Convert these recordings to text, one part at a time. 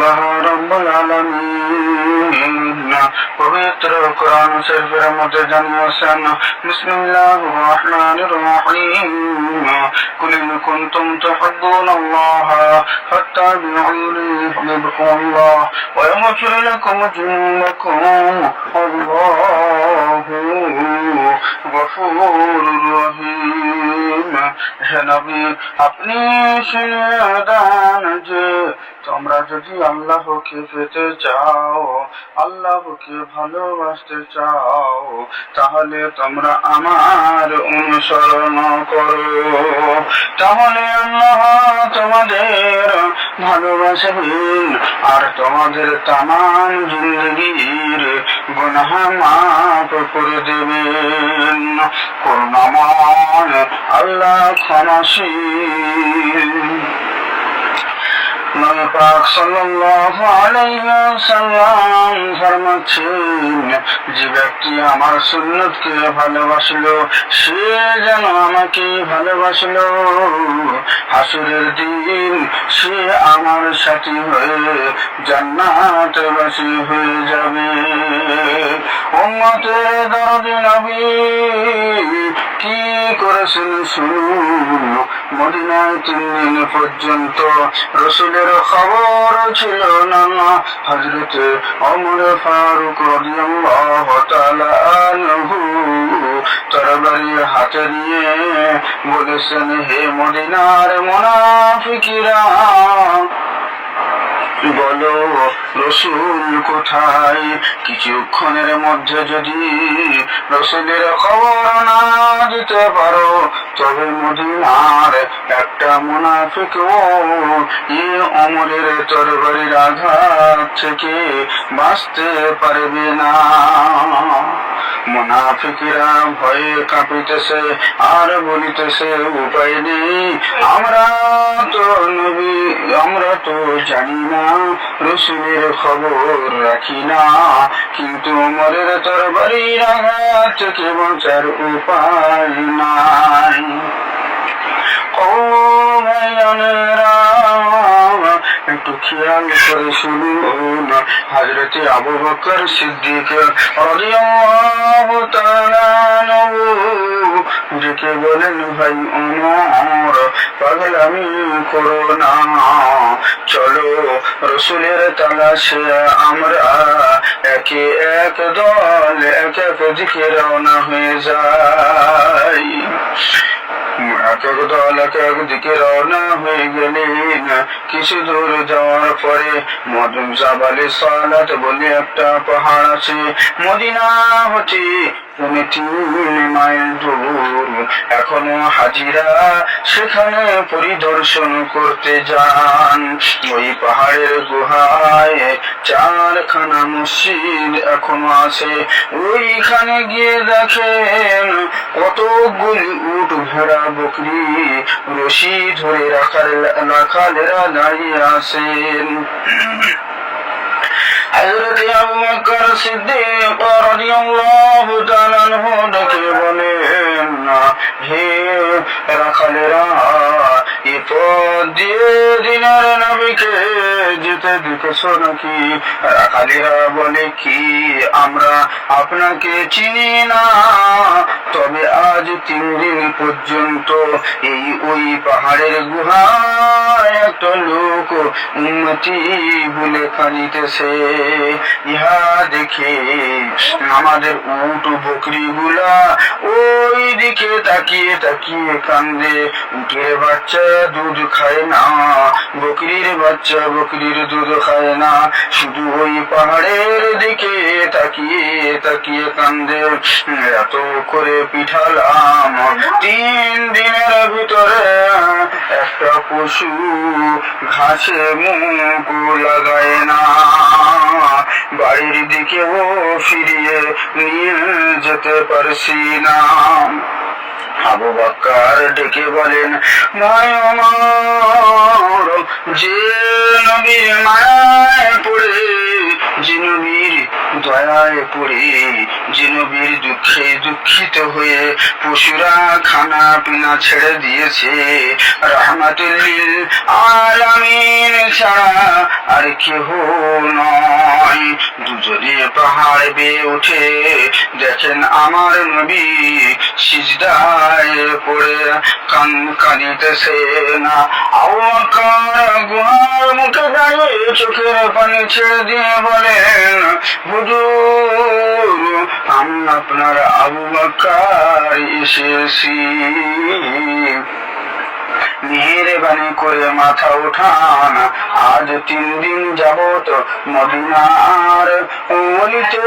আল্লাহ রব্বুল আলামিন পবিত্র কোরআন শরীফের মধ্যে জানিয়েছেন বিসমিল্লাহির রহমানির রহিম। কুল ইন কুনতুম তুহিব্বুনাল্লাহ ফাত্তাবি'উনি ইউহিব্বুকুমুল্লাহ ওয়া ইয়াগফির লাকুম যুনুবাকুম। আল্লাহু গফুরুর রহিম. নবী আপনি দান যে। তোমরা যদি আল্লাহকে পেতে চাও, আল্লাহকে ভালোবাসতে চাও, তাহলে তোমরা আমার অনুসরণ করো। তাহলে আল্লাহ তোমাদের ভালোবাসবেন আর তোমাদের তামাম জিন্দগির গুনাহ মাফ করে দেবেন। করুণাময় আল্লাহ ক্ষমাশীল। পাক যে ব্যক্তি আমার সুন্নতকে ভালোবাসলো, সে যেন আমাকে ভালোবাসলো। হাসুরের দিন সে আমার সাথী হয়ে জান্নাতবাসী হয়ে যাবে। উম্মতের দরদি কি করেছেন শুনুন। মদিনায় তিন পর্যন্ত রসুলের খবর ছিল না। হজরতে অমর ফারুক রাদিয়াল্লাহু হাতে নিয়ে বলেছেন, হে মদিনার মুনাফিকিরা বলো রসুল কোথায়? কিছুক্ষণের মধ্যে যদি রসুলের খবর না দিতে পারো, তবে মদিনার একটা মুনাফিক ই অমরের তরবারির আঘাত থেকে বাঁচতে পারবে না। ভয়ে কাঁপিতেছে, আর বলিতেছে, উপায় নেই। আমরা তো নবী, আমরা তো জানি না, রসুলের খবর রাখি না। কিন্তু মরের তরবারির আঘাত থেকে বাঁচার উপায় নাই। খেয়াল করে শুনুন আবু বকর সিদ্দিক ডেকে বলেন, ভাই পাগলামি করো না। চলো রসুলের তালাশে আমরা একে এক দল, এক এক দিকে রওনা হয়ে যাই। এক দিকে রওনা হয়ে গেলেন কিছু দূর যাওয়ার পরে মদুম সাবালে সালাত বলে একটা পাহাড় আছে। মদিনা হচ্ছে তিন মাইল দূর। এখনও হাজিরা সেখানে পরিদর্শন করতে যান। ওই পাহাড়ের গুহায় চারখানা মসজিদ এখনও আছে। ওইখানে গিয়ে দেখেন কতগুলি উট ভেড়া বকরি, রশি ধরে রাখার রাখালেরা দাঁড়িয়ে আছেন। হযরত আবু বকর সিদ্দিক রাদিয়াল্লাহু আনহু ডেকে বলেন রাখালেরা যেতে দেখেছ নাকি? বলে, কি? আমরা আপনাকে চিনি না। তবে আজ তিন দিন পর্যন্ত এই ওই পাহাড়ের গুহায় একটা লোক উন্নতি বলে কাঁদিতেছে। ইহা দেখে আমাদের উট বকরি গুলা ওই দিকে তাকিয়ে তাকিয়ে কান্দে। উটের বাচ্চা দুধ খায় না। বকরির বাচ্চা বকরির দুধ খায় না। শুধু ওই পাহাড়ের দিকে তাকিয়ে তাকিয়ে কান্দে। এত করে পিঠালাম তিন দিনের ভিতরে। একটা পশু ঘাসে মুখ লাগায় না। বাড়ির দিকেও ফিরিয়ে নিয়ে যেতে পারছি না। আবু বাক্কার ডেকে বলেন যে নবীর মায়ায় পড়ে যে নবীর দয়ায় পড়ে, যে নবীর দুঃখে দুঃখিত হয়ে পশুরা খানা পিনা ছেড়ে দিয়েছে। রহমাতুল্লিল আলামিন ছাড়া আর কেহ নয়। দুজনে পাহাড় বেয়ে উঠে দেখেন আমার নবী সিজদায় পড়ে, কান কাঁদিতেছে না। আওয়াকার গুহার মুখে দাঁড়িয়ে চোখের পানি ছেড়ে দিয়ে বলেন হুজুর, আমি আপনার আবু বাক্কার এসেছি। মেহেরবানি করে মাথা উঠান, আজ তিন দিন যাবত মদিনার গলিতে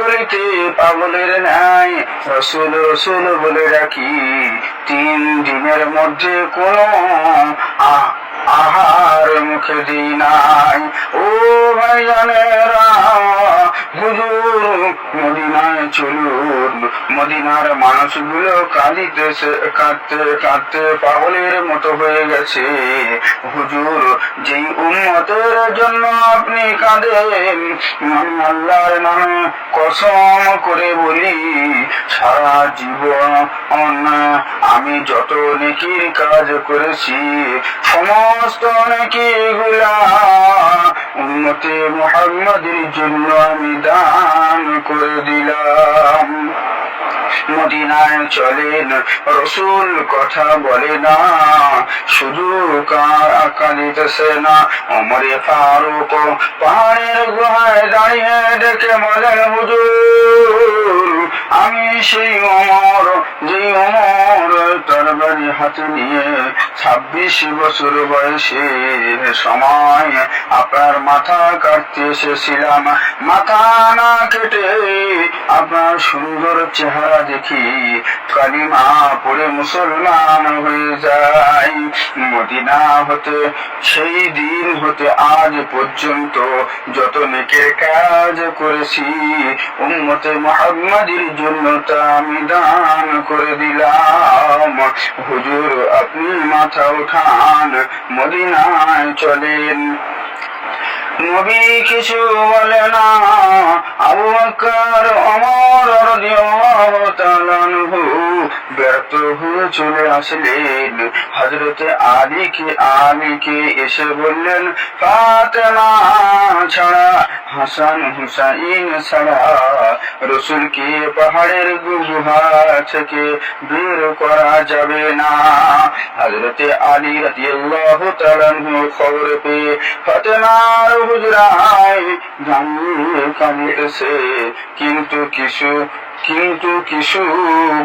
গলিতে পাগলের ন্যায় রসুল রসুল বলে রাখি তিন দিনের মধ্যে কোনো আহ আহার মুখে দিই নাই ও ভাই জানেরা হুজুর, মদিনায় চলুন। মদিনার মানুষগুলো কাঁদিতেছে, কাঁদতে কাঁদতে পাগলের মতো হয়ে গেছে। হুজুর, যেই উন্মতের জন্য আপনি কাঁদেন, আমি আল্লাহর নামে কসম করে বলি, সারা জীবন আমি যত নেকির কাজ করেছি সমস্ত নাকি গুলা? মোহাম্মদের জন্য আমি দান করে দিলাম। মদিনায় চলেন, রসুল কথা বলে না। শুধু কাঁদিতেছে না অমরে ফারুক পাহাড়ের গুহায় দাঁড়িয়ে দেখে বলেন, হুজুর, আমি সেই অমর যে অমর তরবারি হাতে নিয়ে ছাব্বিশ বছর বয়সের সময় আপনার মাথা কাটতে এসেছিলাম। মাথা না কেটে আপনার সুন্দর চেহারা দেখি কালিমা পড়ে মুসলমান হয়ে যায়। মদিনা হতে, সেই দিন হতে আজ পর্যন্ত যত নেকের কাজ করেছি, উম্মতে মোহাম্মদের জন্য তা আমি দান করে দিলাম। হুজুর, আপনি মাথা উঠান, মদিনায় চলেন। নবী কিছু বলে না। আবু অমর ব্যর্থ হয়ে চলে আসলেন। হজরতে আলীকে আলীকে এসে বললেন, ফাতেমা ছাড়া, হাসান হুসাইন ছাড়া রসুলকে পাহাড়ের গুহা থেকে বের করা যাবে না। হযরতে আলী রাদিয়াল্লাহু তাআলা আনহু খবর পেয়ে ফাতেমার হুজরায় দাঁড়িয়ে কাঁদিতেছে কিন্তু কিছু কিন্তু কিছু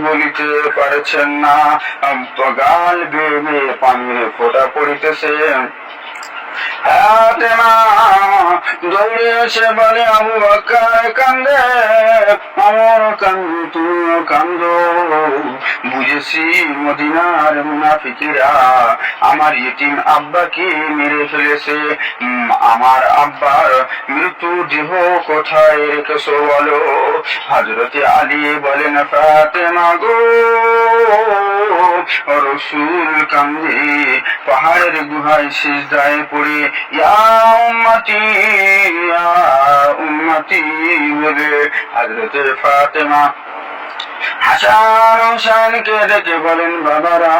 বলিতে পারছেন না। গাল বেয়ে পানির ফোটা পড়িতেছে। আমার কান্দ তুমিও কান্দ। মদিনার মুনাফিকেরা আমার ইতিম আব্বাকে মেরে ফেলেছে। আমার আব্বার মৃত্যু দেহ কোথায় রেখেছো বলো? হজরতে আলী বলেন, ফাতেমা গো রসুল কান্দে পাহাড়ের গুহায় শেষ দায় পড়ে ইয়া উম্মতি বলে হাজরতের ফাতেমা। হাসান হোসেনকে ডেকে বলেন, বাবারা,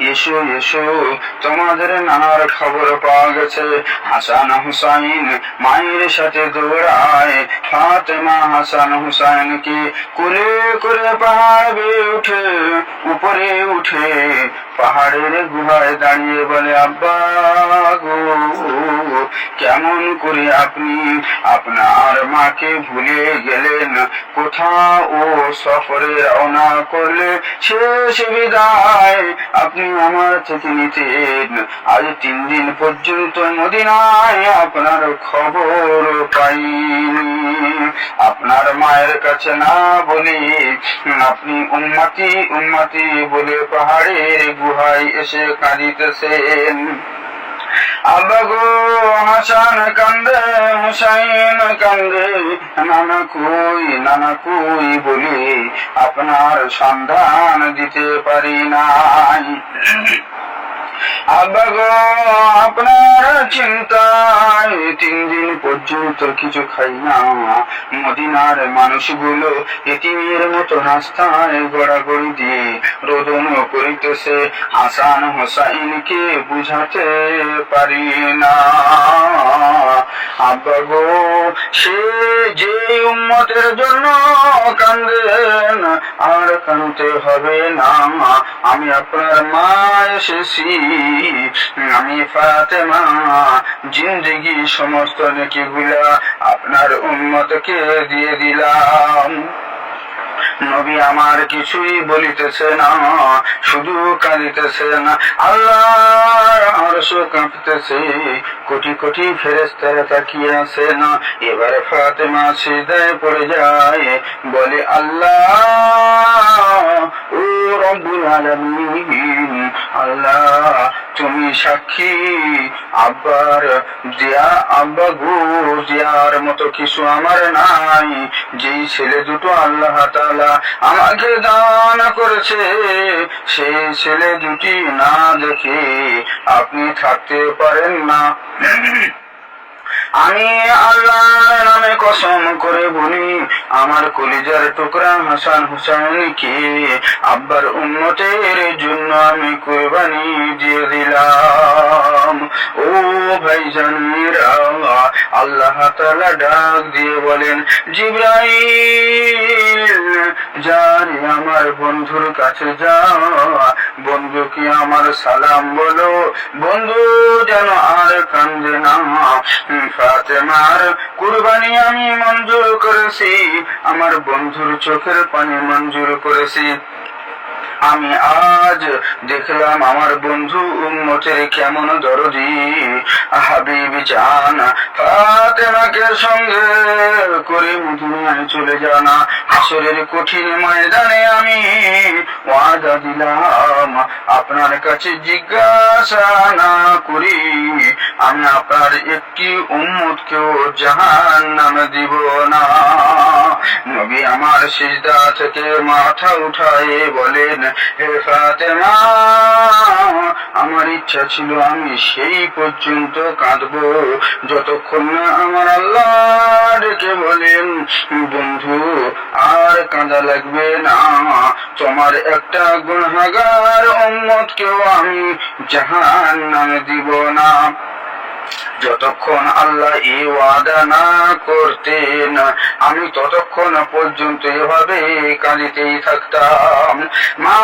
এসো এসো। তোমাদের নানার খবর পাওয়া গেছে। হাসান হুসাইন মায়ের সাথে দৌড়ায়। ফাতেমা হাসান হুসাইনকে কোলে করে পাহাড় উঠে, উপরে উঠে পাহাড়ের গুহায় দাঁড়িয়ে বলে, আব্বা কেমন করে আপনি আপনার মাকে ভুলে গেলেন? কোথাও ও সফরে রওনা করলে শেষ বিদায় আপনি আমার থেকে নিতেন। আজ তিন দিন পর্যন্ত মদিনায় আপনার খবর পাইনি। আপনার মায়ের কাছে না বলি আপনি উন্মাতি উন্মাতি বলে পাহাড়ের গুহায় এসে কাঁদিতেছেন। আবাগো হাসান কান্দে, হুসাইন কান্দে, নানা কই নানা কই বলি, আপনার সন্ধান দিতে পারি নাই। আব্বা আপনার চিন্তায় তিন দিন পর্যন্ত কিছু খাই না। মদিনার মানুষগুলো এতিমের মতো রাস্তায় গড়াগড়ি দিয়ে রোদন করিতেছে। হাসান হোসাইনকে বুঝাতে পারি না। আব্বা গো সে যে উম্মতের জন্য কান্দেন, আর কানতে হবে না। আমি আপনার মা এসেছি, আমি ফাতেমা, জিন্দগি সমস্ত নেকিগুলা আপনার উম্মতকে দিয়ে দিলাম। নবী আমার কিছুই বলিতেছে না, শুধু কাঁদিতেছে না। আল্লাহ কাঁপতেছে, কোটি কোটি ফেরেস্তারা তাকিয়ে আছে না। এবারে ফাতেমা সিদায় পড়ে যায়, বলে, আল্লাহ, ও রব্বুল আলামিন, আল্লাহ, তুমি সাক্ষী, আব্বার দেয়া আব্বা গো দেয়ার মতো কিছু আমার নাই। যেই ছেলে দুটো আল্লাহ তাআলা আমাকে দান করেছে, সেই ছেলে দুটি না দেখে আপনি থাকতে পারেন না। আমি আল্লাহর নামে কসম করে বলি, আমার কলিজার টুকরা হাসান হুসাইনকে আব্বার উন্নতের জন্য আমি কোরবানি দিয়ে দিলাম। ও ভাইজানেরা আল্লাহ তাআলা ডাক দিয়ে বলেন, জিব্রাইল যারে আমার বন্ধুর কাছে যা। বন্ধুকে আমার সালাম বলো? বন্ধু যেন আর কান্দে না। ফাতেমার কুরবানি আমি মঞ্জুর করেছি। আমার বন্ধুর চোখের পানি মঞ্জুর করেছি। আমি আজ দেখলাম আমার বন্ধু উম্মতের কেমন দরদি। হাবিবি চান ফাতেমাকে সঙ্গে করে মধুমায় চলে জানা আসরের কঠিন ময়দানে আমি ওয়াদা দিলাম, আপনার কাছে জিজ্ঞাসা না করি আমি আপনার একটি উম্মতকেও জাহান নামে দিব না। নবী আমার সিজদা থেকে মাথা উঠায় বলেন, হে ফাতেমা, আমার ইচ্ছা ছিল আমি সেই পর্যন্ত কাঁদব। যতক্ষণ না আমার আল্লাহ ডেকে বলেন, বন্ধু, আর কাঁদা লাগবে না। তোমার একটা গুণাগার কেউ আমি জাহান নামে দিব না। যতক্ষণ আল্লাহ এই ওয়াদা না করতেন আমি ততক্ষণ পর্যন্ত এভাবে কাঁদিতেই থাকতাম। মা